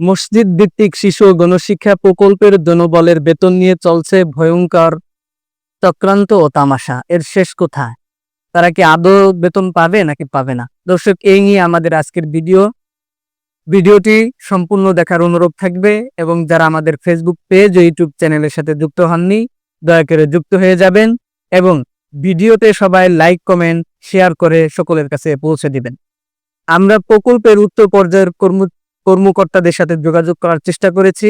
মসজিদ ভিত্তিক শিশু গণশিক্ষা প্রকল্পের জনবলের বেতন নিয়ে চলছে ভয়ঙ্কর চক্রান্ত ও তামাশা। এর শেষ কোথায় তারা কি আদৌ বেতন পাবে নাকি পাবে না? দর্শক, এই নিয়ে আমাদের আজকের ভিডিও। ভিডিওটি সম্পূর্ণ দেখার অনুরোধ থাকবে এবং যারা আমাদের ফেসবুক পেজ ও ইউটিউব চ্যানেলের সাথে যুক্ত হননি, দয়া করে যুক্ত হয়ে যাবেন এবং ভিডিওতে সবাই লাইক কমেন্ট শেয়ার করে সকলের কাছে পৌঁছে দিবেন। আমরা প্রকল্পের উত্তর পর্যায়ের কর্ম কর্মকর্তাদের সাথে যোগাযোগ করার চেষ্টা করেছি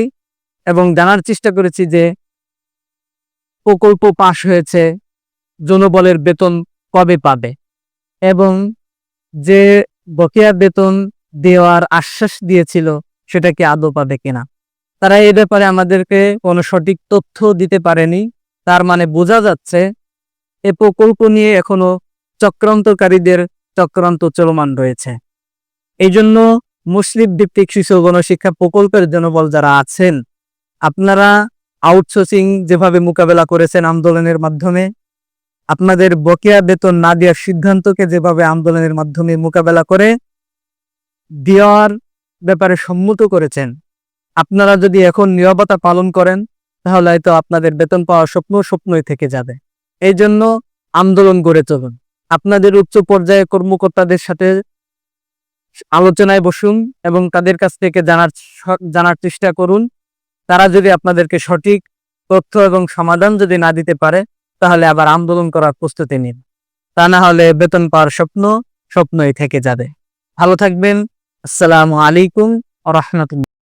এবং জানার চেষ্টা করেছি যে প্রকল্প পাশ হয়েছে, জনবলের বেতন কবে পাবে? এবং যে বকেয়া বেতন দেওয়ার আশ্বাস দিয়েছিল, সেটা কি আদৌ পাবে কিনা? তারা এ ব্যাপারে আমাদেরকে কোনো সঠিক তথ্য দিতে পারেনি। তার মানে বোঝা যাচ্ছে, এ প্রকল্প নিয়ে এখনও চক্রান্তকারীদের চক্রান্ত চলমান রয়েছে। এই জন্য মুসলিম ভিত্তিক শিশু গণশিক্ষা প্রকল্পের জনবল যারা আছেন, আপনারা আউটসোর্সিং যেভাবে মোকাবেলা করেছেন আন্দোলনের মাধ্যমে, আপনাদের বকেয়া বেতন না দেওয়ার সিদ্ধান্তকে যেভাবে আন্দোলনের মাধ্যমে মোকাবেলা করে দেওয়ার ব্যাপারে সম্মত করেছেন, আপনারা যদি এখন নিরবতা পালন করেন, তাহলে হয়তো আপনাদের বেতন পাওয়ার স্বপ্ন স্বপ্নই থেকে যাবে। এই জন্য আন্দোলন গড়ে চলুন। আপনাদের উচ্চ পর্যায়ে কর্মকর্তাদের সাথে আলোচনায় বসুন এবং তাদের কাছ থেকে জানার জানার চেষ্টা করুন। তারা যদি আপনাদেরকে সঠিক তথ্য এবং সমাধান যদি না দিতে পারে, তাহলে আবার আন্দোলন করার প্রস্তুতি নিন। তা না হলে বেতন পাওয়ার স্বপ্ন স্বপ্নই থেকে যাবে। ভালো থাকবেন। আসসালামু আলাইকুম আ রহমতুল্লাহ।